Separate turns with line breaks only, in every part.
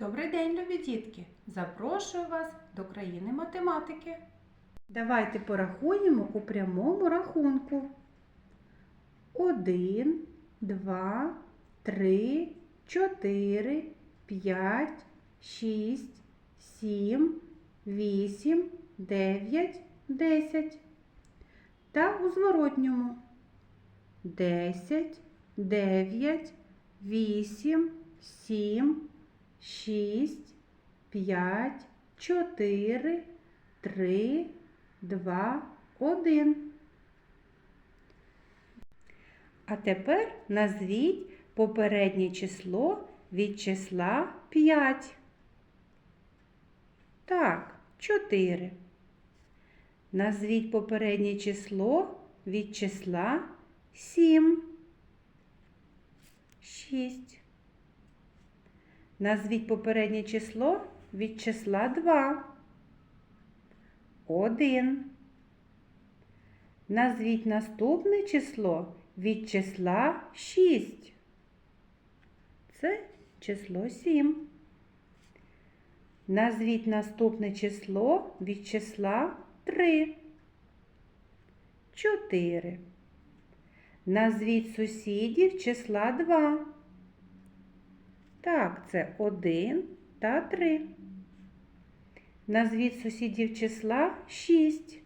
Добрий день, любі дітки! Запрошую вас до країни математики. Давайте порахуємо у прямому рахунку. Один, два, три, чотири, п'ять, шість, сім, вісім, дев'ять, десять. Та у зворотньому. Десять, дев'ять, вісім, сім, шість, п'ять, чотири, три, два, один. А тепер назвіть попереднє число від числа 5. Так, 4. Назвіть попереднє число від числа 7. 6. Назвіть попереднє число від числа 2. 1. Назвіть наступне число від числа 6. Це число 7. Назвіть наступне число від числа 3. 4. Назвіть сусідів числа 2. Так, це 1 та 3. Назвіть сусідів числа 6,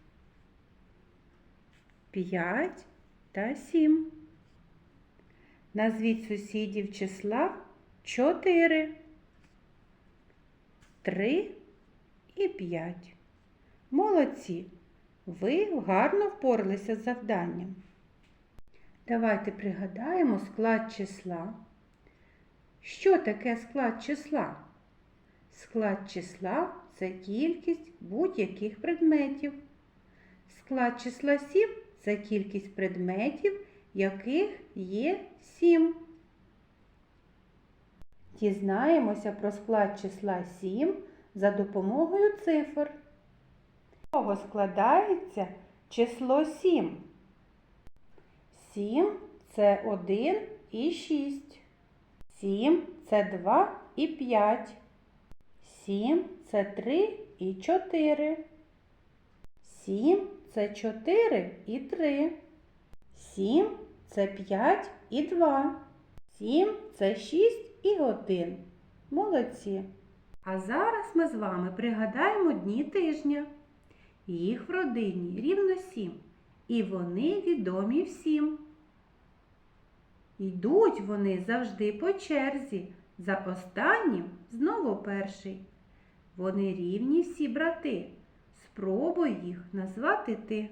5 та 7. Назвіть сусідів числа 4, 3 і 5. Молодці! Ви гарно впоралися з завданням. Давайте пригадаємо склад числа. Що таке склад числа? Склад числа це кількість будь-яких предметів. Склад числа 7 це кількість предметів, яких є 7. Дізнаємося про склад числа 7 за допомогою цифр. З чого складається число 7? 7 це 1 і 6. 7 це 2 і 5. 7 це 3 і 4. 7 це 4 і 3. 7 це 5 і 2. 7 це 6 і 1. Молодці. А зараз ми з вами пригадаємо дні тижня. Їх в родині рівно 7. І вони відомі всім. Йдуть вони завжди по черзі, за останнім знову перший. Вони рівні всі брати. Спробуй їх назвати ти.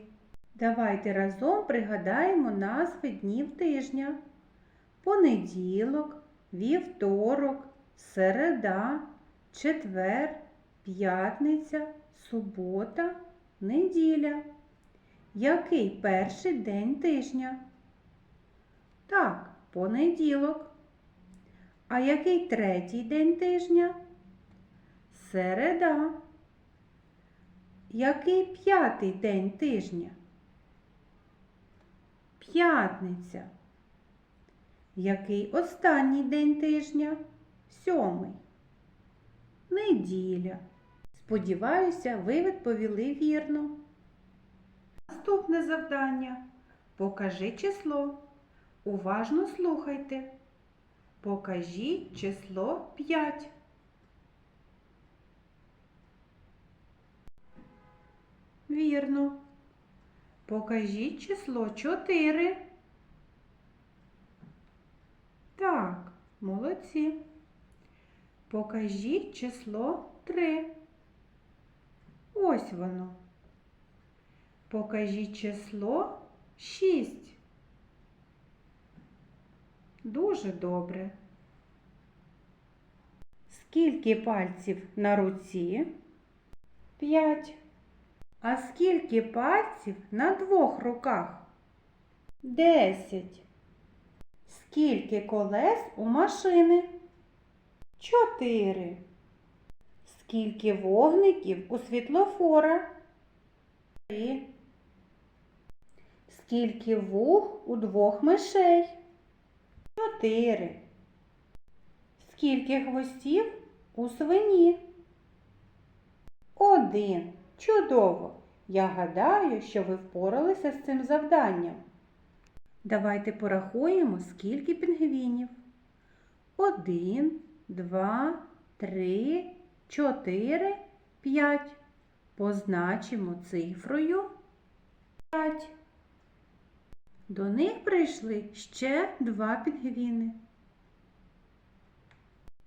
Давайте разом пригадаємо назви днів тижня. Понеділок, вівторок, середа, четвер, п'ятниця, субота, неділя. Який перший день тижня? Так, понеділок. А який третій день тижня? Середа. Який п'ятий день тижня? П'ятниця. Який останній день тижня? Сьомий. Неділя. Сподіваюся, ви відповіли вірно. Наступне завдання. Покажи число. Уважно слухайте. Покажіть число 5. Вірно. Покажіть число 4. Так, молодці. Покажіть число 3. Ось воно. Покажіть число 6. Дуже добре. Скільки пальців на руці? П'ять. А скільки пальців на двох руках? Десять. Скільки колес у машини? Чотири. Скільки вогників у світлофора? Три. Скільки вух у двох мишей? Чотири. Скільки хвостів у свині? Один. Чудово! Я гадаю, що ви впоралися з цим завданням. Давайте порахуємо, скільки пінгвінів. Один, два, три, чотири, п'ять. Позначимо цифрою п'ять. До них прийшли ще два пінгвіни.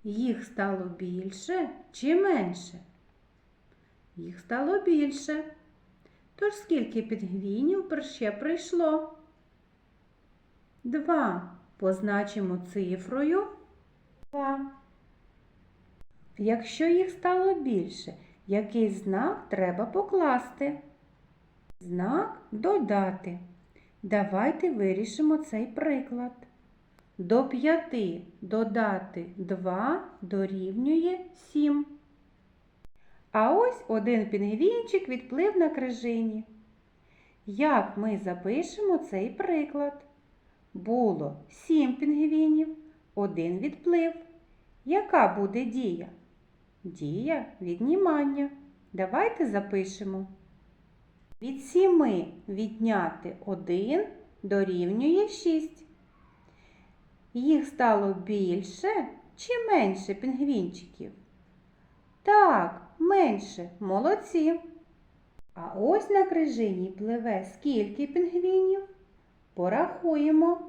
Їх стало більше чи менше? Їх стало більше. Тож скільки пінгвінів ще прийшло? Два. Позначимо цифрою два. Якщо їх стало більше, який знак треба покласти? Знак додати. Давайте вирішимо цей приклад. До п'яти додати 2 дорівнює 7. А ось один пінгвінчик відплив на крижині. Як ми запишемо цей приклад? Було 7 пінгвінів, один відплив. Яка буде дія? Дія віднімання. Давайте запишемо. Від 7 відняти 1 дорівнює 6. Їх стало більше чи менше пінгвінчиків? Так, менше, молодці. А ось на крижині пливе скільки пінгвінів? Порахуємо.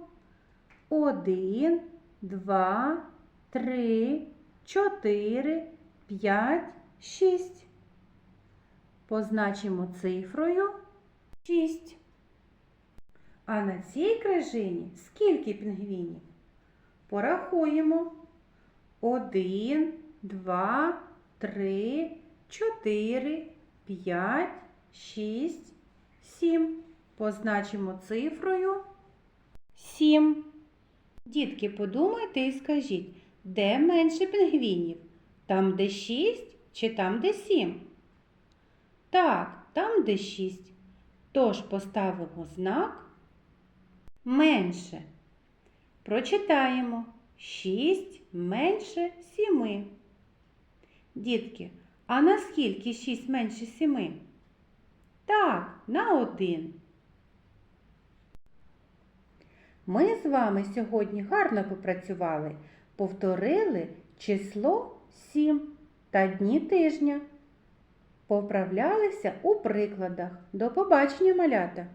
Один, два, три, чотири, п'ять, шість. Позначимо цифрою 6. А на цій крижині скільки пінгвінів? Порахуємо. Один, два, три, чотири, п'ять, шість, сім. Позначимо цифрою 7. Дітки, подумайте і скажіть, де менше пінгвінів? Там, де 6 чи там, де 7? Так, там, де 6. Тож поставимо знак менше. Прочитаємо 6 менше 7. Дітки, а наскільки 6 менше 7? Так, на 1. Ми з вами сьогодні гарно попрацювали, повторили число 7 та дні тижня. Поправлялися у прикладах. До побачення, малята!